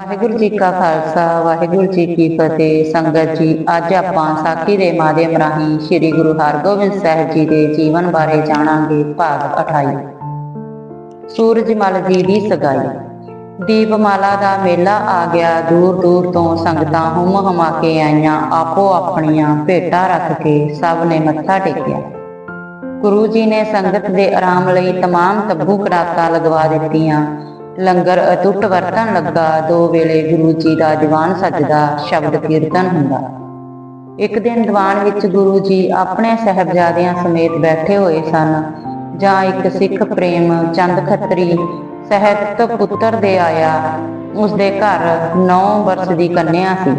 ਵਾਹਿਗੁਰੂ ਜੀ ਕਾ ਖਾਲਸਾ ਵਾਹਿਗੁਰੂ ਜੀ ਕੀ ਫਤਿਹ ਸੰਗਤ ਜੀ ਅੱਜ ਆਪਾਂ ਸਾਖੀ ਦੇ ਮਾਧਿਅਮ ਰਾਹੀਂ ਸ੍ਰੀ ਗੁਰੂ ਹਰਗੋਬਿੰਦ ਸਾਹਿਬ ਜੀ ਦੇ ਜੀਵਨ ਬਾਰੇ ਜਾਣਾਂਗੇ ਭਾਗ 28 ਸੂਰਜਮਲ ਜੀ ਦੀ ਸਗਾਈ ਦੀਪਮਾਲਾ ਦਾ ਮੇਲਾ ਆ ਗਿਆ ਦੂਰ ਦੂਰ ਤੋਂ ਸੰਗਤਾਂ ਹੁਮ ਹਮਾ ਕੇ ਆਈਆਂ ਆਪੋ ਆਪਣੀਆਂ ਭੇਟਾਂ ਰੱਖ ਕੇ ਸਭ ਨੇ ਮੱਥਾ ਟੇਕਿਆ ਗੁਰੂ ਜੀ ਨੇ ਸੰਗਤ ਦੇ ਆਰਾਮ ਲਈ तमाम ਤੱਬੂ ਕਰਾਤਾ ਲਗਵਾ ਦਿੱਤੀਆਂ ਲੰਗਰ ਅਟੁੱਟ ਵਰਤਣ ਲੱਗਾ, ਦੋ ਵੇਲੇ ਗੁਰੂ ਜੀ ਦਾ ਦੀਵਾਨ ਸੱਜਦਾ, ਸ਼ਬਦ ਕੀਰਤਨ ਹੁੰਦਾ। ਇੱਕ ਦਿਨ ਦੀਵਾਨ ਵਿੱਚ ਗੁਰੂ ਜੀ ਆਪਣੇ ਸਹਿਬਜ਼ਾਦਿਆਂ ਸਮੇਤ ਬੈਠੇ ਹੋਏ ਸਨ, ਜਾਂ ਇੱਕ ਸਿੱਖ ਪ੍ਰੇਮ ਚੰਦ ਖੱਤਰੀ, ਸਹਿਤ ਪੁੱਤਰ ਦੇ ਆਇਆ ਉਸ ਦੇ ਘਰ 9 ਵਰਸ ਦੀ ਕੰਨਿਆ ਸੀ।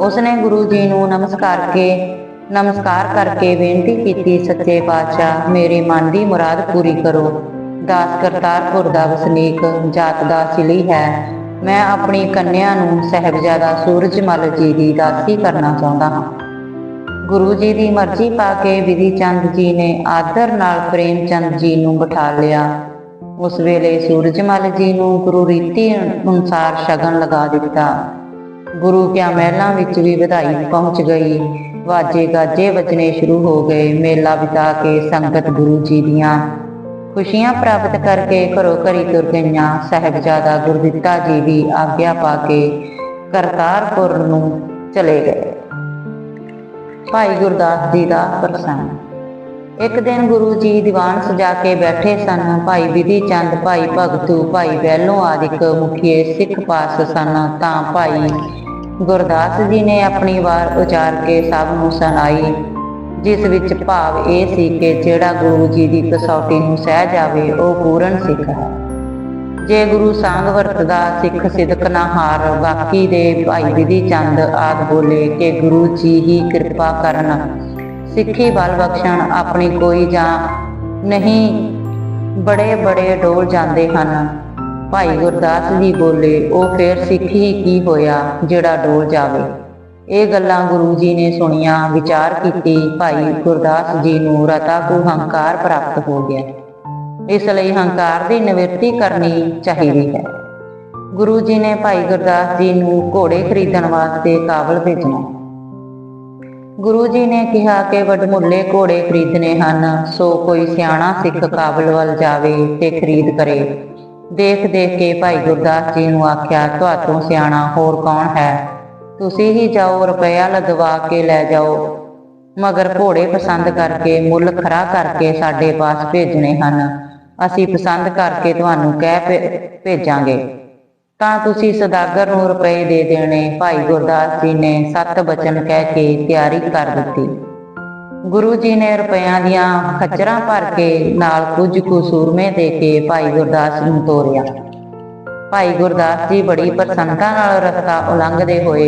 ਉਸਨੇ ਗੁਰੂ ਜੀ ਨੂੰ ਨਮਸਕਾਰ ਕੇ, ਨਮਸਕਾਰ ਕਰਕੇ ਬੇਨਤੀ ਕੀਤੀ, ਸੱਚੇ ਪਾਤਸ਼ਾਹ, ਮੇਰੇ ਮਨ ਦੀ ਮੁਰਾਦ ਪੂਰੀ ਕਰੋ। ਦਾਸ ਕਰਤਾਰਪੁਰ ਦਾ ਵਸਨੀਕ ਜਾਤ ਦਾ ਸਿਲੀ ਹੈ। ਮੈਂ ਆਪਣੀ ਕੰਨਿਆ ਨੂੰ ਸਹਿਬਜ਼ਾਦਾ ਸੂਰਜਮਲ ਜੀ ਦੀ ਦਾਸੀ ਕਰਨਾ ਚਾਹੁੰਦਾ ਹਾਂ। ਗੁਰੂ ਜੀ ਦੀ ਮਰਜ਼ੀ ਪਾ ਕੇ ਵਿਧੀ ਚੰਦ ਜੀ ਨੇ ਆਦਰ ਨਾਲ ਪ੍ਰੇਮ ਚੰਦ ਜੀ ਨੂੰ ਬਿਠਾ ਲਿਆ। ਉਸ ਵੇਲੇ ਸੂਰਜਮਲ ਜੀ ਨੂੰ ਗੁਰੂ ਰੀਤੀ ਅਨੁਸਾਰ ਸ਼ਗਨ ਲਗਾ ਦਿੱਤਾ। ਗੁਰੂ ਕਿਆ ਮਹਿਲਾਂ ਵਿੱਚ ਵੀ ਵਧਾਈ ਪਹੁੰਚ ਗਈ। ਵਾਜੇ ਗਾਜੇ ਵੱਜਣੇ ਸ਼ੁਰੂ ਹੋ ਗਏ। ਮੇਲਾ ਬਿਤਾ ਕੇ ਸੰਗਤ ਗੁਰੂ ਜੀ ਦੀਆਂ ਖੁਸ਼ੀਆਂ ਪ੍ਰਾਪਤ ਕਰਕੇ ਘਰੋਂ ਘਰੀ ਤੁਰ ਗਈਆਂ। ਸਹਿਬਜ਼ਾਦਾ ਗੁਰਦਿੱਤਾ ਜੀ ਵੀ ਆਗਿਆ ਪਾ ਕੇ ਕਰਤਾਰਪੁਰ ਨੂੰ ਚਲੇ ਗਏ। ਭਾਈ ਗੁਰਦਾਸ ਜੀ ਦਾ ਪ੍ਰਸੰਗ ਇੱਕ ਦਿਨ ਗੁਰੂ ਜੀ ਦੀਵਾਨ ਸਜਾ ਕੇ ਬੈਠੇ ਸਨ। ਭਾਈ ਵਿਧੀ ਚੰਦ, ਭਾਈ ਭਗਤੂ, ਭਾਈ ਵੈਲੋਂ ਆਦਿਕ ਮੁਖੀਏ ਸਿੱਖ ਪਾਸ ਸਨ। ਤਾਂ ਭਾਈ ਗੁਰਦਾਸ ਜੀ ਨੇ ਆਪਣੀ ਵਾਰ ਉਚਾਰ ਕੇ ਸਭ ਨੂੰ ਸੁਣਾਈ। ਜਿਸ ਵਿੱਚ ਭਾਵ ਇਹ ਸੀ ਕਿ ਜਿਹੜਾ ਗੁਰੂ ਜੀ ਦੀ ਕਸੌਟੀ ਨੂੰ ਸਹਿ ਜਾਵੇ, ਉਹ ਪੂਰਨ ਸਿੱਖ ਹੈ। ਜੇ ਗੁਰੂ ਸੰਗ ਵਰਤਦਾ, ਸਿੱਖ ਸਿਦਕ ਨਾ ਹਾਰ, ਬਾਕੀ ਦੇ ਭਾਈ ਵਿਧੀ ਚੰਦ ਆਦ ਬੋਲੇ ਕਿ ਗੁਰੂ ਜੀ ਹੀ ਕਿਰਪਾ ਕਰਨ। ਸਿੱਖੀ ਬਲ ਬਖਸ਼ਣ ਆਪਣੀ ਕੋਈ ਜਾਂ ਨਹੀਂ, ਬੜੇ ਬੜੇ ਡੋਲ ਜਾਂਦੇ ਹਨ। ਭਾਈ ਗੁਰਦਾਸ ਜੀ ਬੋਲੇ, ਉਹ ਫੇਰ ਸਿੱਖੀ ਕੀ ਹੋਇਆ ਜਿਹੜਾ ਡੋਲ ਜਾਵੇ? ਇਹ ਗੱਲਾਂ ਗੁਰੂ ਜੀ ਨੇ ਸੁਣੀਆਂ, ਵਿਚਾਰ ਕੀਤੀ। ਭਾਈ ਗੁਰਦਾਸ ਜੀ ਨੂੰ ਰਤਾ ਕੋ ਹੰਕਾਰ ਪ੍ਰਾਪਤ ਹੋ ਗਿਆ। ਇਸ ਲਈ ਹੰਕਾਰ ਦੀ ਨਿਵਰਤੀ ਕਰਨੀ ਚਾਹੀਦੀ ਹੈ। ਗੁਰੂ ਜੀ ਨੇ ਭਾਈ ਗੁਰਦਾਸ ਜੀ ਨੂੰ ਘੋੜੇ ਖਰੀਦਣ ਵਾਸਤੇ ਕਾਬਲ ਭੇਜਣਾ। ਗੁਰੂ ਜੀ ਨੇ ਕਿਹਾ ਕਿ ਵਡਮੁੱਲੇ ਘੋੜੇ ਖਰੀਦਣੇ ਹਨ, ਸੋ ਕੋਈ ਸਿਆਣਾ ਸਿੱਖ ਕਾਬਲ ਵੱਲ ਜਾਵੇ ਤੇ ਖਰੀਦ ਕਰੇ। ਦੇਖ ਦੇਖ ਕੇ ਭਾਈ ਗੁਰਦਾਸ ਜੀ ਨੂੰ ਆਖਿਆ, ਤੁਹਾਤੋਂ ਸਿਆਣਾ ਹੋਰ ਕੌਣ ਹੈ? ਤੁਸੀਂ ਹੀ ਜਾਓ, ਰੁਪਇਆ ਲਦਵਾ ਕੇ ਲੈ ਜਾਓ। ਮਗਰ ਘੋੜੇ ਪਸੰਦ ਕਰਕੇ, ਮੁੱਲ ਖਰਾ ਕਰਕੇ ਸਾਡੇ ਪਾਸ ਭੇਜਣੇ ਹਨ। ਅਸੀਂ ਪਸੰਦ ਕਰਕੇ ਤੁਹਾਨੂੰ ਕਹਿ ਭੇ- ਭੇਜਾਂਗੇ। ਤਾਂ ਤੁਸੀਂ ਸਦਾਗਰ ਨੂੰ ਰੁਪਏ ਦੇ ਦੇਣੇ। ਭਾਈ ਗੁਰਦਾਸ ਜੀ ਨੇ ਸੱਤ ਬਚਨ ਕਹਿ ਕੇ ਤਿਆਰੀ ਕਰ ਦਿੱਤੀ। ਗੁਰੂ ਜੀ ਨੇ ਰੁਪਇਆਂ ਦੀਆਂ ਖੱਚਰਾਂ ਭਰ ਕੇ ਨਾਲ ਕੁਝ ਕੁ ਸੂਰਮੇ ਦੇ ਕੇ ਭਾਈ ਗੁਰਦਾਸ ਨੂੰ ਤੋਰਿਆ। ਭਾਈ ਗੁਰਦਾਸ ਜੀ ਬੜੀ ਪ੍ਰਸੰਨਤਾ ਨਾਲ ਰਸਤਾ ਉਲੰਘਦੇ ਹੋਏ।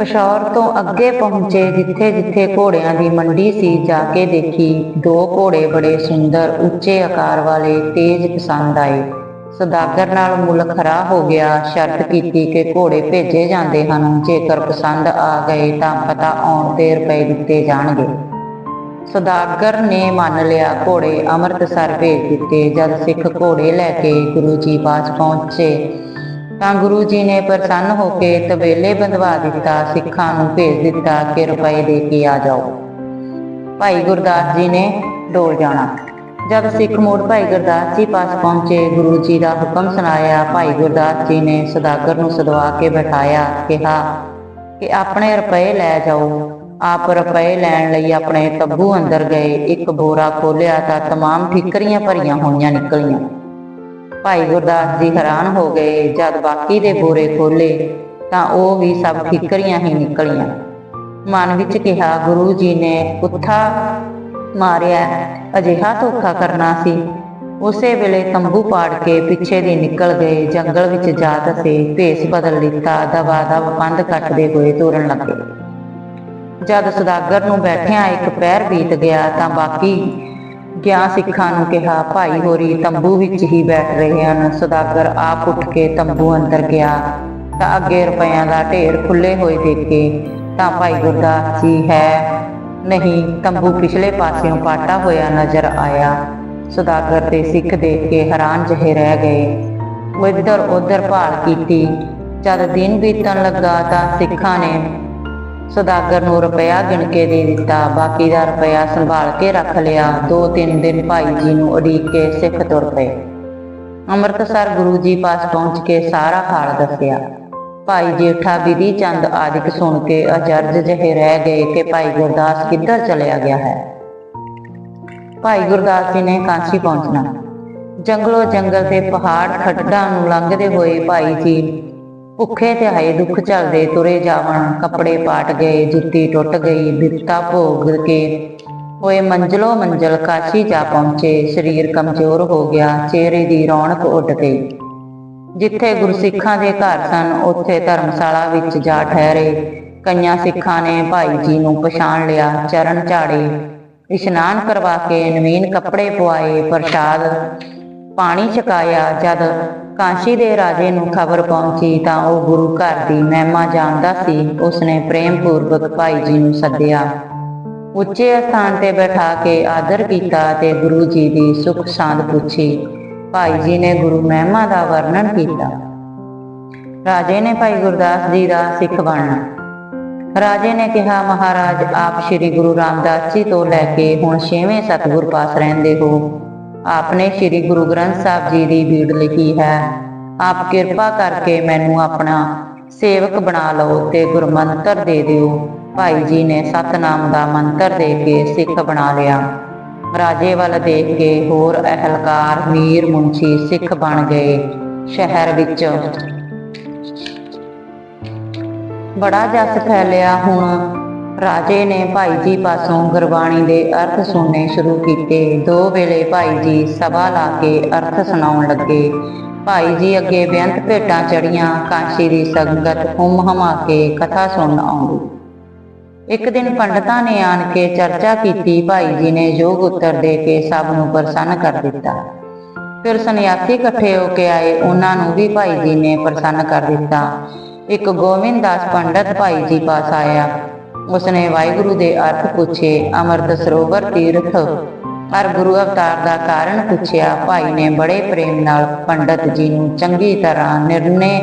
ਪਸ਼ੌਰ ਤੋਂ ਅੱਗੇ ਪਹੁੰਚੇ ਜਿੱਥੇ ਜਿੱਥੇ ਘੋੜਿਆਂ ਦੀ ਮੰਡੀ ਸੀ, ਜਾ ਕੇ ਦੇਖੀ ਦੋ ਘੋੜੇ ਬੜੇ ਸੁੰਦਰ, ਉੱਚੇ ਆਕਾਰ ਵਾਲੇ, ਤੇਜ਼ ਪਸੰਦ ਆਏ ਸਦਾਗਰ ਨਾਲ ਮੁੱਲ ਖਰਾ ਹੋ ਗਿਆ, ਸ਼ਰਤ ਕੀਤੀ ਕਿ ਘੋੜੇ ਭੇਜੇ ਜਾਂਦੇ ਹਨ, ਜੇਕਰ ਪਸੰਦ ਆ ਗਏ ਤਾਂ ਪਤਾ ਆਉਣ ਤੇ ਰੁਪਏ ਦਿੱਤੇ ਜਾਣਗੇ। ਸਦਾਗਰ ਨੇ ਮੰਨ ਲਿਆ, ਘੋੜੇ ਅੰਮ੍ਰਿਤਸਰ ਭੇਜ ਦਿੱਤੇ। ਜਦ ਸਿੱਖ ਘੋੜੇ ਲੈ ਕੇ ਗੁਰੂ ਜੀ ਪਾਸ ਪਹੁੰਚੇ, ਤਾਂ ਗੁਰੂ ਜੀ ਨੇ ਪ੍ਰਸੰਨ ਹੋ ਕੇ ਤਬੇਲੇ ਬੰਦਵਾ ਦਿੱਤਾ, ਸਿੱਖਾਂ ਨੂੰ ਭੇਜ ਦਿੱਤਾ ਕਿ ਰੁਪਏ ਦੇ ਕੇ ਆ ਜਾਓ। ਭਾਈ ਗੁਰਦਾਸ ਜੀ ਨੇ ਡੋਲ ਜਾਣਾ। ਜਦ ਸਿੱਖ ਮੋੜ ਭਾਈ ਗੁਰਦਾਸ ਜੀ ਪਾਸ ਪਹੁੰਚੇ, ਗੁਰੂ ਜੀ ਦਾ ਹੁਕਮ ਸੁਣਾਇਆ। ਭਾਈ ਗੁਰਦਾਸ ਜੀ ਨੇ ਸਦਾਗਰ ਨੂੰ ਸਦਵਾ ਕੇ ਬਿਠਾਇਆ, ਕਿਹਾ ਕਿ ਆਪਣੇ ਰੁਪਏ ਲੈ ਜਾਓ। ਆਪ ਰੁਪਏ ਲੈਣ ਲਈ ਆਪਣੇ ਤੱਬੂ ਅੰਦਰ ਗਏ ਇੱਕ ਬੋਰਾ ਖੋਲਿਆ ਤਾਂ तमाम ਠਿਕਰੀਆਂ ਭਰੀਆਂ ਹੋਈਆਂ ਨਿਕਲੀਆਂ ਭਾਈ ਗੁਰਦਾਸ ਜੀ ਹੈਰਾਨ ਹੋ ਗਏ ਜਦ ਬਾਕੀ ਦੇ ਬੋਰੇ ਖੋਲੇ ਤਾਂ ਉਹ ਵੀ ਸਭ ਠਿਕਰੀਆਂ ਹੀ ਨਿਕਲੀਆਂ ਮਨ ਵਿੱਚ ਕਿਹਾ ਗੁਰੂ ਜੀ ਨੇ ਪੁੱਠਾ ਮਾਰਿਆ ਅਜਿਹਾ ਧੋਖਾ ਕਰਨਾ ਸੀ ਉਸੇ ਵੇਲੇ ਤੰਬੂ ਪਾੜ ਕੇ ਪਿੱਛੇ ਦੀ ਨਿਕਲ ਗਏ ਜੰਗਲ ਵਿੱਚ ਜਾ ਧਸੇ ਭੇਸ ਬਦਲ ਲਿੱਤਾ ਦਵਾ ਦਵ ਪੰਧ ਕੱਟਦੇ ਹੋਏ ਤੁਰਨ ਲੱਗੇ ਜਦ ਸਦਾਗਰ ਨੂੰ ਬੈਠਿਆਂ ਇੱਕ ਪੈਰ ਬੀਤ ਗਿਆ ਤਾਂ ਬਾਕੀ ਗਿਆ ਸਿੱਖਾਂ ਨੂੰ ਕਿਹਾ, ਭਾਈ ਹੋਰੀ, ਤੰਬੂ ਵਿੱਚ ਹੀ ਬੈਠ ਰਹੇ ਹਨ। ਸਦਾਗਰ ਆਪ ਉੱਠ ਕੇ ਤੰਬੂ ਅੰਦਰ ਗਿਆ ਤਾਂ ਅੱਗੇ ਰੁਪਈਆਂ ਦਾ ਢੇਰ ਖੁੱਲੇ ਹੋਏ ਦੇਖੇ ਤਾਂ ਭਾਈ ਗੁਰਦਾਸ ਜੀ, ਹੈ, ਨਹੀਂ, ਤੰਬੂ ਪਿਛਲੇ ਪਾਸਿਓਂ ਪਾਟਾ ਹੋਇਆ ਨਜ਼ਰ ਆਇਆ। ਸੁਦਾਗਰ ਤੇ ਸਿੱਖ ਦੇਖ ਕੇ ਹੈਰਾਨ ਜਿਹੇ ਰਹਿ ਗਏ। ਉਹ ਇੱਧਰ ਉੱਧਰ ਭਾਲ ਕੀਤੀ। ਜਦ ਦਿਨ ਬੀਤਣ ਲੱਗਾ ਤਾਂ ਸਿੱਖਾਂ ਨੇ ਸੁਦਾਗਰ ਨੂੰ ਰੁਪਇਆ ਗਿਣ ਕੇ ਦੇ ਦਿੱਤਾ। ਬਾਕੀ ਦਾ ਰੁਪਇਆ ਸੰਭਾਲ ਕੇ ਰੱਖ ਲਿਆ। ਦੋ ਤਿੰਨ ਦਿਨ ਭਾਈ ਜੀ ਨੂੰ ਉਡੀਕ ਕੇ ਸਿੱਖ ਤੁਰ ਪਏ। ਅੰਮ੍ਰਿਤਸਰ ਗੁਰੂ ਜੀ ਪਾਸ ਪਹੁੰਚ ਕੇ ਸਾਰਾ ਹਾਲ ਦੱਸਿਆ। ਭਾਈ ਜੇਠਾ ਵਿਧੀ ਚੰਦ ਆਦਿਕ ਸੁਣ ਕੇ ਅਜਰਜ ਜਿਹੇ ਰਹਿ ਗਏ ਕਿ ਭਾਈ ਗੁਰਦਾਸ ਕਿੱਧਰ ਚਲਿਆ ਗਿਆ ਹੈ। ਭਾਈ ਗੁਰਦਾਸ ਜੀ ਨੇ ਕਾਂਸੀ ਪਹੁੰਚਣਾ। ਜੰਗਲੋ ਜੰਗਲ ਤੇ ਪਹਾੜ ਖੱਡਾਂ ਨੂੰ ਲੰਘਦੇ ਹੋਏ ਭਾਈ ਜੀ ਭੁੱਖੇ ਤੇ ਆਏ ਦੁੱਖ ਝੱਲਦੇ ਤੁਰੇ ਜਾਵਣ, ਕੱਪੜੇ ਪਾਟ ਗਏ, ਜੁੱਤੀ ਟੁੱਟ ਗਈ ਬਿਪਤਾ ਭੋਗ ਕੇ। ਹੋਏ ਮੰਜ਼ਲੋ ਮੰਜ਼ਲ ਕਾਸ਼ੀ ਜਾ ਪਹੁੰਚੇ, ਸਰੀਰ ਕਮਜ਼ੋਰ ਹੋ ਗਿਆ, ਚਿਹਰੇ ਦੀ ਰੌਣਕ ਉੱਡ ਗਈ। ਜਿੱਥੇ ਗੁਰਸਿੱਖਾਂ ਦੇ ਘਰ ਸਨ, ਉੱਥੇ ਧਰਮਸ਼ਾਲਾ ਵਿੱਚ ਜਾ ਠਹਿਰੇ। ਕਈਆਂ ਸਿੱਖਾਂ ਨੇ ਭਾਈ ਜੀ ਨੂੰ ਪਛਾਣ ਲਿਆ, ਚਰਨ ਝਾੜੇ। ਇਸ਼ਨਾਨ ਕਰਵਾ ਕੇ ਨਵੀਨ ਕੱਪੜੇ ਪਵਾਏ ਪ੍ਰਸ਼ਾਦ ਪਾਣੀ ਛਕਾਇਆ, ਜਦ ਕਾਂਸ਼ੀ ਦੇ ਰਾਜੇ ਨੂੰ ਖਬਰ ਪਹੁੰਚੀ ਤਾਂ ਉਹ ਗੁਰੂ ਘਰ ਦੀ ਮਹਿਮਾ ਜਾਣਦਾ ਸੀ। ਉਸਨੇ ਪ੍ਰੇਮ ਪੂਰਵਕ ਭਾਈ ਜੀ ਨੂੰ ਸੱਦਿਆ। ਉੱਚੇ ਸਥਾਨ ਤੇ ਬਿਠਾ ਕੇ ਆਦਰ ਕੀਤਾ ਤੇ ਗੁਰੂ ਜੀ ਦੀ ਸੁਖ ਸਾਂਦ ਪੁੱਛੀ। ਭਾਈ ਜੀ ਨੇ ਗੁਰੂ ਮਹਿਮਾ ਦਾ ਵਰਣਨ ਕੀਤਾ। ਰਾਜੇ ਨੇ ਭਾਈ ਗੁਰਦਾਸ ਜੀ ਦਾ ਸਿੱਖ ਬਣਨਾ। ਰਾਜੇ ਨੇ ਕਿਹਾ, ਮਹਾਰਾਜ, ਆਪ ਸ੍ਰੀ ਗੁਰੂ ਰਾਮਦਾਸ ਜੀ ਤੋਂ ਲੈ ਕੇ ਹੁਣ ਛੇਵੇਂ ਸਤਿਗੁਰ ਪਾਸ ਰਹਿੰਦੇ ਹੋ। ਆਪਨੇ ਸ੍ਰੀ ਗੁਰੂ ਗ੍ਰੰਥ ਸਾਹਿਬ ਜੀ ਦੀ ਬੀੜ ਲਿਖੀ ਹੈ। ਆਪ ਕਿਰਪਾ ਕਰਕੇ ਮੈਨੂੰ ਆਪਣਾ ਸੇਵਕ ਬਣਾ ਲਓ ਤੇ ਗੁਰਮੰਤਰ ਦੇ ਦਿਓ। ਭਾਈ ਜੀ ਨੇ ਸਤਨਾਮ ਦਾ ਮੰਤਰ ਦੇ ਕੇ ਸਿੱਖ ਬਣਾ ਲਿਆ। ਰਾਜੇ ਵੱਲ ਦੇਖ ਕੇ ਹੋਰ ਅਹਲਕਾਰ ਮੀਰ ਮੁੰਸ਼ੀ ਸਿੱਖ ਬਣ ਗਏ ਸ਼ਹਿਰ ਵਿੱਚ। ਬੜਾ ਜਸ ਫੈਲਿਆ ਹੁਣ ਰਾਜੇ ਨੇ ਭਾਈ ਜੀ ਪਾਸੋਂ ਗੁਰਬਾਣੀ ਦੇ ਅਰਥ ਸੁਣਨੇ ਸ਼ੁਰੂ ਕੀਤੇ। ਦੋ ਵੇਲੇ ਭਾਈ ਜੀ ਸਭਾ ਲਾ ਕੇ ਅਰਥ ਸੁਣਾਉਣ ਲੱਗੇ। ਭਾਈ ਜੀ ਅੱਗੇ ਬੇਅੰਤ ਭੇਟਾਂ ਚੜੀਆਂ ਕਾਂਸ਼ੀ ਦੀ ਸੰਗਤ ਹੁਮ ਹਮਾ ਕੇ ਕਥਾ ਸੁਣਨ ਆਉਂਦੀ। ਇੱਕ ਦਿਨ ਪੰਡਤਾਂ ਨੇ ਆਣ ਕੇ ਚਰਚਾ ਕੀਤੀ। ਭਾਈ ਜੀ ਨੇ ਯੋਗ ਉੱਤਰ ਦੇ ਕੇ ਸਭ ਨੂੰ ਪ੍ਰਸੰਨ ਕਰ ਦਿੱਤਾ। ਫਿਰ ਸੰਨਿਆਸੀ ਇਕੱਠੇ ਹੋ ਕੇ ਆਏ। ਉਹਨਾਂ ਨੂੰ ਵੀ ਭਾਈ ਜੀ ਨੇ ਪ੍ਰਸੰਨ ਕਰ ਦਿੱਤਾ। ਇੱਕ ਗੋਵਿੰਦ ਦਾਸ ਪੰਡਤ ਭਾਈ ਜੀ ਪਾਸ ਆਇਆ। ਉਸਨੇ ਵਾਹਿਗੁਰੂ ਦੇ ਅਰਥ ਪੁੱਛੇ, ਅਮਰਤ ਸਰੋਵਰ ਤੀਰਥ। ਪਰ ਗੁਰੂ ਅਵਤਾਰ ਦਾ ਕਾਰਨ ਪੁੱਛਿਆ, ਭਾਈ ਨੇ ਬੜੇ ਪ੍ਰੇਮ ਨਾਲ ਪੰਡਤ ਜੀ ਨੂੰ ਚੰਗੀ ਤਰ੍ਹਾਂ ਨਿਰਣੇ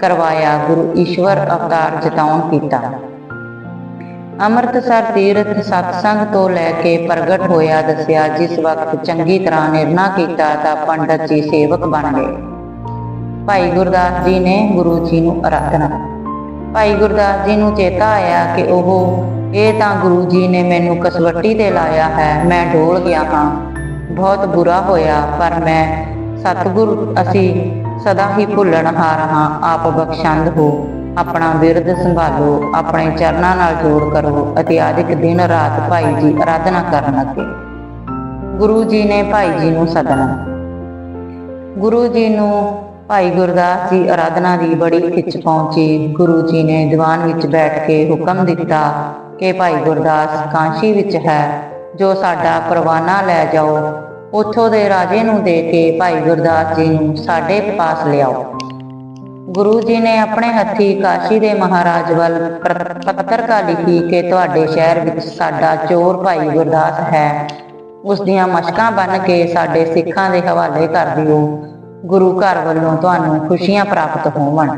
ਕਰਵਾਇਆ, ਗੁਰੂ ਈਸ਼ਵਰ ਅਵਤਾਰ ਜਤਾਉਣ ਕੀਤਾ। ਅੰਮ੍ਰਿਤਸਰ ਤੀਰਥ ਸਤਸੰਗ ਤੋਂ ਲੈ ਕੇ ਪ੍ਰਗਟ ਹੋਇਆ ਦੱਸਿਆ, ਜਿਸ ਵਕਤ ਚੰਗੀ ਤਰ੍ਹਾਂ ਨਿਰਣਾ ਕੀਤਾ, ਤਾਂ ਪੰਡਤ ਜੀ ਸੇਵਕ ਬਣ ਗਏ। ਭਾਈ ਗੁਰਦਾਸ ਜੀ ਨੇ ਗੁਰੂ ਜੀ ਨੂੰ ਅਰਾਧਨਾ ਭਾਈ ਗੁਰਦਾਸ ਜੀ ਨੂੰ ਚੇਤਾ ਆਇਆ ਕਿ ਉਹ, ਇਹ ਤਾਂ ਗੁਰੂ ਜੀ ਨੇ ਮੈਨੂੰ ਕਸਵੱਟੀ ਤੇ ਲਾਇਆ ਹੈ, ਮੈਂ ਡੋਲ ਗਿਆ ਹਾਂ। ਬਹੁਤ ਬੁਰਾ ਹੋਇਆ, ਪਰ ਮੈਂ, ਸਤਿਗੁਰ, ਅਸੀਂ ਸਦਾ ਹੀ ਭੁੱਲਣਹਾਰ ਹਾਂ, ਆਪ ਬਖਸ਼ੰਦ ਹੋ। ਆਪਣਾ ਬਿਰਧ ਸੰਭਾਲੋ, ਆਪਣੇ ਚਰਨਾਂ ਨਾਲ ਜੋੜ ਕਰੋ, ਅਤੇ ਆਦਿਕ ਦਿਨ ਰਾਤ ਭਾਈ ਜੀ ਆਰਾਧਨਾ ਕਰਨ ਲੱਗੇ। ਗੁਰੂ ਜੀ ਨੇ ਭਾਈ ਜੀ ਨੂੰ ਸਦਨਾ ਗੁਰੂ ਜੀ ਨੂੰ ਭਾਈ ਗੁਰਦਾਸ ਜੀ ਆਰਾਧਨਾ ਦੀ ਬੜੀ ਖਿੱਚ ਪਹੁੰਚੀ। ਗੁਰੂ ਜੀ ਨੇ ਦੀਵਾਨ ਵਿੱਚ ਬੈਠ ਕੇ ਹੁਕਮ ਦਿੱਤਾ ਕਿ ਭਾਈ ਗੁਰਦਾਸ ਕਾਂਸ਼ੀ ਵਿੱਚ ਹੈ, ਜੋ ਸਾਡਾ ਪਰਵਾਨਾ ਲੈ ਜਾਓ। ਉੱਥੋਂ ਦੇ ਰਾਜੇ ਨੂੰ ਦੇ ਕੇ ਭਾਈ ਗੁਰਦਾਸ ਜੀ ਨੂੰ ਸਾਡੇ ਪਾਸ ਲਿਆਓ। ਗੁਰੂ ਜੀ ਨੇ ਆਪਣੇ ਹੱਥੀ ਕਾਸ਼ੀ ਦੇ ਮਹਾਰਾਜ ਵੱਲ ਪ੍ਰ- ਪੱਤਰਕਾ ਲਿਖੀ ਕਿ ਤੁਹਾਡੇ ਸ਼ਹਿਰ ਵਿੱਚ ਸਾਡਾ ਚੋਰ ਭਾਈ ਗੁਰਦਾਸ ਹੈ। ਉਸ ਦੀਆਂ ਮਸ਼ਕਾਂ ਬੰਨ ਕੇ ਸਾਡੇ ਸਿੱਖਾਂ ਦੇ ਹਵਾਲੇ ਕਰ ਦਿਓ। ਗੁਰੂ ਘਰ ਵੱਲੋਂ ਤੁਹਾਨੂੰ ਖੁਸ਼ੀਆਂ ਪ੍ਰਾਪਤ ਹੋਵਣ।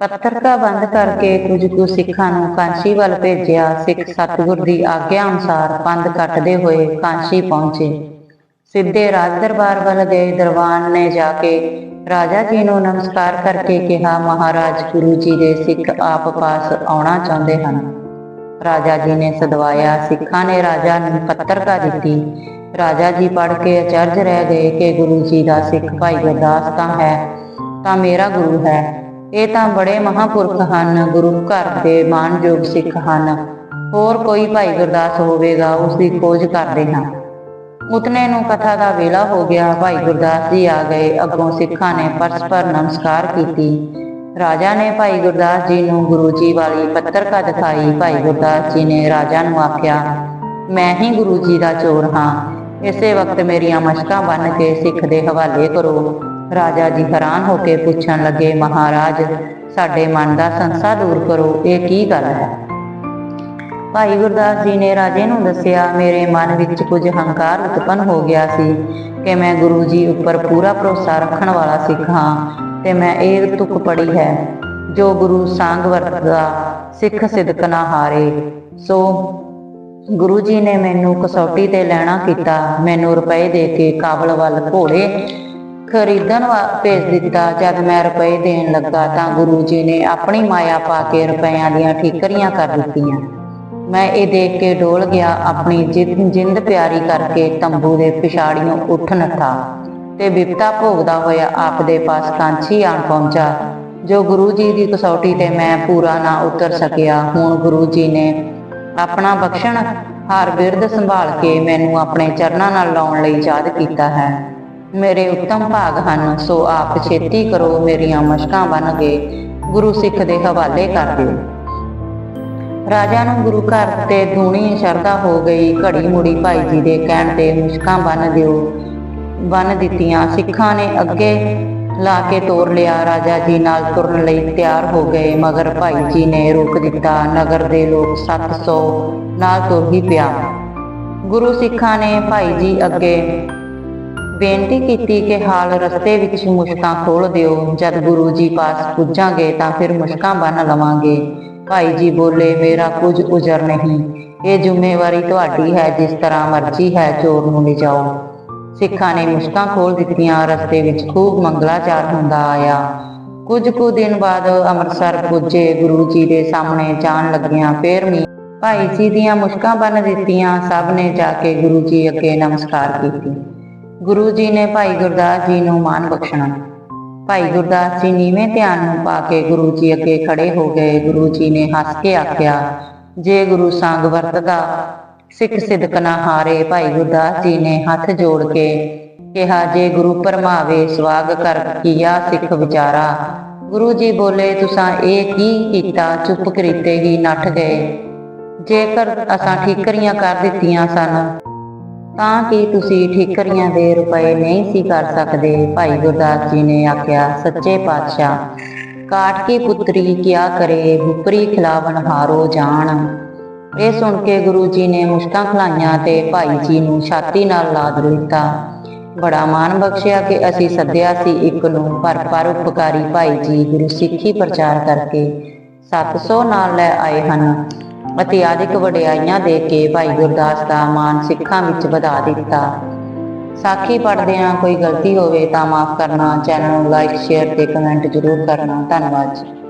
ਪੱਤਰਕਾ ਬੰਦ ਕਰਕੇ ਕੁਝ ਕੁ ਸਿੱਖਾਂ ਨੂੰ ਕਾਂਸ਼ੀ ਵੱਲ ਭੇਜਿਆ, ਸਿੱਖ ਸਤਿਗੁਰ ਦੀ ਆਗਿਆ ਅਨੁਸਾਰ ਪੰਧ ਕੱਟਦੇ ਹੋਏ ਕਾਂਸ਼ੀ ਪਹੁੰਚੇ। ਸਿੱਧੇ ਰਾਜ ਦਰਬਾਰ ਵੱਲ ਗਏ, ਦਰਬਾਨ ਨੇ ਜਾ ਕੇ ਰਾਜਾ ਜੀ ਨੂੰ ਨਮਸਕਾਰ ਕਰਕੇ ਕਿਹਾ, ਮਹਾਰਾਜ, ਗੁਰੂ ਜੀ ਦੇ ਸਿੱਖ ਆਪ ਪਾਸ ਆਉਣਾ ਚਾਹੁੰਦੇ ਹਨ। ਰਾਜਾ ਜੀ ਨੇ ਸਦਵਾਇਆ, ਸਿੱਖਾਂ ਨੇ ਰਾਜਾ ਨੂੰ ਪੱਤਰਕਾ ਦਿੱਤੀ। ਰਾਜਾ ਜੀ ਪੜ੍ਹ ਕੇ ਅਚਰਜ ਰਹਿ ਗਏ ਕਿ ਗੁਰੂ ਜੀ ਦਾ ਸਿੱਖ ਭਾਈ ਗੁਰਦਾਸ ਤਾਂ ਹੈ, ਤਾਂ ਮੇਰਾ ਗੁਰੂ ਹੈ। ਇਹ ਤਾਂ ਬੜੇ ਮਹਾਪੁਰਖ ਹਨ, ਗੁਰੂ ਘਰ ਦੇ ਮਾਨਯੋਗ ਸਿੱਖ ਹਨ। ਹੋਰ ਕੋਈ ਭਾਈ ਗੁਰਦਾਸ ਹੋਵੇਗਾ, ਉਸ ਦੀ ਖੋਜ ਕਰਦੇ ਹਾਂ। ਉਤਨੇ ਨੂੰ ਕਥਾ ਦਾ ਵੇਲਾ ਹੋ ਗਿਆ, ਭਾਈ ਗੁਰਦਾਸ ਜੀ ਆ ਗਏ। ਅੱਗੋਂ ਸਿੱਖਾਂ ਨੇ ਪਰਸਪਰ ਨਮਸਕਾਰ ਕੀਤੀ। ਰਾਜਾ ਨੇ ਭਾਈ ਗੁਰਦਾਸ ਜੀ ਨੂੰ ਗੁਰੂ ਜੀ ਵਾਲੀ ਪੱਤਰਕਾ ਦਿਖਾਈ। ਭਾਈ ਗੁਰਦਾਸ ਜੀ ਨੇ ਰਾਜਾ ਨੂੰ ਆਖਿਆ, ਮੈਂ ਹੀ ਗੁਰੂ ਜੀ ਦਾ ਚੋਰ ਹਾਂ। ਇਸੇ ਵਕਤ ਮੇਰੀਆਂ ਮਸ਼ਕਾਂ ਬੰਨ ਕੇ ਸਿੱਖ ਦੇ ਹਵਾਲੇ ਕਰੋ। ਰਾਜਾ ਜੀ ਹੈਰਾਨ ਹੋ ਕੇ ਪੁੱਛਣ ਲੱਗੇ, ਮਹਾਰਾਜ, ਸਾਡੇ ਮਨ ਦਾ ਸੰਸਾ ਦੂਰ ਕਰੋ, ਇਹ ਕੀ ਗੱਲ ਹੈ? ਭਾਈ ਗੁਰਦਾਸ ਜੀ ਨੇ ਰਾਜੇ ਨੂੰ ਦੱਸਿਆ, ਮੇਰੇ ਮਨ ਵਿੱਚ ਕੁਝ ਹੰਕਾਰ ਉਤਪਨ ਹੋ ਗਿਆ ਸੀ ਕਿ ਮੈਂ ਗੁਰੂ ਜੀ ਉੱਪਰ ਪੂਰਾ ਭਰੋਸਾ ਰੱਖਣ ਵਾਲਾ ਸਿੱਖ ਹਾਂ ਤੇ ਮੈਂ ਇਹ ਤੁਕ ਪੜੀ ਹੈ। ਜੋ ਗੁਰੂ ਸੰਗ ਵਰਤਦਾ, ਸਿੱਖ ਸਿਦਕ ਨਾ ਹਾਰੇ, ਸੋ ਗੁਰੂ ਜੀ ਨੇ ਮੈਨੂੰ ਕਸੌਟੀ ਤੇ ਲੈਣਾ ਕੀਤਾ। ਮੈਨੂੰ ਰੁਪਏ ਦੇ ਕੇ ਕਾਬਲ ਵੱਲ ਘੋੜੇ ਖਰੀਦਣ ਭੇਜ ਦਿੱਤਾ। ਜਦ ਮੈਂ ਰੁਪਏ ਦੇਣ ਲੱਗਾ ਤਾਂ ਗੁਰੂ ਜੀ ਨੇ ਆਪਣੀ ਮਾਇਆ ਪਾ ਕੇ ਰੁਪਈਆਂ ਦੀਆਂ ਠੀਕਰੀਆਂ ਕਰ ਦਿੱਤੀਆਂ। ਮੈਂ ਇਹ ਦੇਖ ਕੇ ਡੋਲ ਗਿਆ। ਆਪਣੀ ਜਿੰਦ ਜਿੰਦ ਪਿਆਰੀ ਕਰਕੇ ਤੰਬੂ ਦੇ ਪਿਛਾੜੀਆਂ ਉੱਠ ਨੱਠਾ ਤੇ ਬਿਪਤਾ ਭੋਗਦਾ ਹੋਇਆ ਆਪ ਦੇ ਪਾਸ ਕਾਂਚੀ ਆਣ ਪਹੁੰਚਾ। ਜੋ ਗੁਰੂ ਜੀ ਦੀ ਕਸੌਟੀ ਤੇ ਮੈਂ ਪੂਰਾ ਨਾ ਉਤਰ ਸਕਿਆ। ਹੁਣ ਗੁਰੂ ਜੀ ਨੇ ਆਪਣਾ ਬਖਸ਼ਣ, ਹਾਰ ਬਿਰਦ ਸੰਭਾਲ ਕੇ ਮੈਨੂੰ ਆਪਣੇ ਚਰਨਾਂ ਨਾਲ ਲਾਉਣ ਲਈ ਯਾਦ ਕੀਤਾ ਹੈ। ਮੇਰੇ ਉੱਤਮ ਭਾਗ ਹਨ, ਸੋ ਆਪ ਛੇਤੀ ਕਰੋ ਮੇਰੀਆਂ ਮਸ਼ਕਾਂ ਬਣ ਗਏ ਗੁਰੂ ਸਿੱਖ ਦੇ ਹਵਾਲੇ ਕਰ ਦਿਓ। ਰਾਜਾ ਨੂੰ ਗੁਰੂ ਘਰ ਤੇ ਧੂਣੀ ਸ਼ਰਧਾ ਹੋ ਗਈ, ਘੜੀ ਮੁੜੀ ਭਾਈ ਜੀ ਦੇ ਕਹਿਣ ਤੇ ਮੁਸ਼ਕਾਂ ਬੰਨ ਦਿਓ। ਬੰਨ ਦਿੱਤੀਆਂ, ਸਿੱਖਾਂ ਨੇ ਅੱਗੇ ਲਾ ਕੇ ਤੋਰ ਲਿਆ, ਰਾਜਾ ਜੀ ਨਾਲ ਤੁਰਨ ਲਈ ਤਿਆਰ ਹੋ ਗਏ, ਮਗਰ ਭਾਈ ਜੀ ਨੇ ਰੋਕ ਦਿੱਤਾ, ਨਗਰ ਦੇ ਲੋਕ 700 ਨਾਲ ਤੁਰ ਹੀ ਪਿਆ। ਗੁਰੂ ਸਿੱਖਾਂ ਨੇ ਭਾਈ ਜੀ ਅੱਗੇ ਬੇਨਤੀ ਕੀਤੀ ਕਿ ਹਾਲ ਰਸਤੇ ਵਿੱਚ ਮੁਸ਼ਕਾਂ ਖੋਲ ਦਿਓ, ਜਦ ਗੁਰੂ ਜੀ ਪਾਸ ਪੁੱਜਾਂਗੇ ਤਾਂ ਫਿਰ ਮੁਸ਼ਕਾਂ ਬੰਨ ਲਵਾਂਗੇ। ਭਾਈ ਜੀ ਬੋਲੇ, ਮੇਰਾ ਕੁਝ ਉਜਰ ਨਹੀਂ, ਇਹ ਜ਼ਿੰਮੇਵਾਰੀ ਤੁਹਾਡੀ ਹੈ, ਜਿਸ ਤਰ੍ਹਾਂ ਮਰਜ਼ੀ ਹੈ, ਚੋਰ ਨੂੰ ਲਿਜਾਓ। ਸਿੱਖਾਂ ਨੇ ਮੁਸ਼ਕਾਂ ਖੋਲ ਦਿੱਤੀਆਂ, ਰਸਤੇ ਵਿੱਚ ਖੂਬ ਮੰਗਲਾਚਾਰ ਹੁੰਦਾ ਆਇਆ। ਕੁਝ ਕੁ ਦਿਨ ਬਾਅਦ ਅੰਮ੍ਰਿਤਸਰ ਪੁੱਜੇ, ਗੁਰੂ ਜੀ ਦੇ ਸਾਹਮਣੇ ਜਾਣ ਲੱਗਿਆਂ, ਫੇਰ ਵੀ ਭਾਈ ਜੀ ਦੀਆਂ ਮੁਸ਼ਕਾਂ ਬੰਨ ਦਿੱਤੀਆਂ, ਸਭ ਨੇ ਜਾ ਕੇ ਗੁਰੂ ਜੀ ਅੱਗੇ ਨਮਸਕਾਰ ਕੀਤੀ। ਗੁਰੂ ਜੀ ਨੇ ਭਾਈ ਗੁਰਦਾਸ ਜੀ ਨੂੰ ਮਾਨ ਬਖਸ਼ਣਾ। ਭਾਈ ਗੁਰਦਾਸ ਜੀ ਨੀਵੇਂ ਧਿਆਨ ਨੂੰ ਪਾ ਕੇ ਗੁਰੂ ਜੀ ਅੱਗੇ ਖੜੇ ਹੋ ਗਏ। ਗੁਰੂ ਜੀ ਨੇ ਹੱਸ ਕੇ ਆਖਿਆ, ਜੇ ਗੁਰੂ ਸੰਗ ਵਰਤਦਾ ਸਿੱਖ ਸਿਦਕ ਨਾ ਹਾਰੇ ਭਾਈ ਗੁਰਦਾਸ ਜੀ ਨੇ ਹੱਥ ਜੋੜ ਕੇ ਕਿਹਾ, ਜੇ ਗੁਰੂ ਪਰਮਾਵੇ ਸਵਾਗ ਕਰ ਕੀਆ ਸਿੱਖ ਵਿਚਾਰਾ। ਗੁਰੂ ਜੀ ਬੋਲੇ, ਤੁਸਾਂ ਇਹ ਕੀ ਕੀਤਾ? ਚੁੱਪ ਕਰੀਤੇ ਹੀ ਨੱਠ ਗਏ। ਜੇਕਰ ਅਸਾਂ ਠੀਕਰੀਆਂ ਕਰ ਦਿੱਤੀਆਂ ਸਨ, ਤਾਂ ਕਿ ਤੁਸੀਂ ਠੀਕਰੀਆਂ ਦੇ ਰੁਪਏ ਨਹੀਂ ਸੀ ਕਰ ਸਕਦੇ? ਭਾਈ ਗੁਰਦਾਸ ਜੀ ਨੇ ਆਖਿਆ, ਸੱਚੇ ਪਾਤਸ਼ਾਹ, ਕਾਟ ਕੀ ਪੁੱਤਰੀ ਕਿਆ ਕਰੇ? ਬੁਪਰੀ ਖਿਲਾਵਨ ਹਾਰੋ ਜਾਣ। ਇਹ ਸੁਣ ਕੇ ਗੁਰੂ ਜੀ ਨੇ ਮੁਸ਼ਕਾਂ ਖਲਾਈਆਂ ਤੇ ਭਾਈ ਜੀ ਨੂੰ ਛਾਤੀ ਨਾਲ ਲਾਦ ਲਿੱਤਾ ਬੜਾ ਮਾਣ ਬਖਸ਼ਿਆ ਕਿ ਅਸੀਂ ਸੱਦਿਆ ਸੀ ਇੱਕ ਨੂੰ, ਪਰ ਪਰ ਉਪਕਾਰੀ ਭਾਈ ਜੀ ਗੁਰੂ ਸਿੱਖੀ ਪ੍ਰਚਾਰ ਕਰਕੇ 700 ਨਾਲ ਲੈ ਆਏ ਹਨ ਅਤੇ ਆਦਿਕ ਵਡਿਆਈਆਂ ਦੇ ਕੇ ਭਾਈ ਗੁਰਦਾਸ ਦਾ ਮਾਨ ਸਿੱਖਾਂ ਵਿੱਚ ਵਧਾ ਦਿੱਤਾ। ਸਾਖੀ ਪੜ੍ਹਦਿਆਂ ਕੋਈ ਗਲਤੀ ਹੋਵੇ ਤਾਂ ਮਾਫ ਕਰਨਾ, ਚੈਨਲ ਨੂੰ ਲਾਈਕ ਸ਼ੇਅਰ ਤੇ ਕਮੈਂਟ ਜ਼ਰੂਰ ਕਰਨਾ। ਧੰਨਵਾਦ ਜੀ।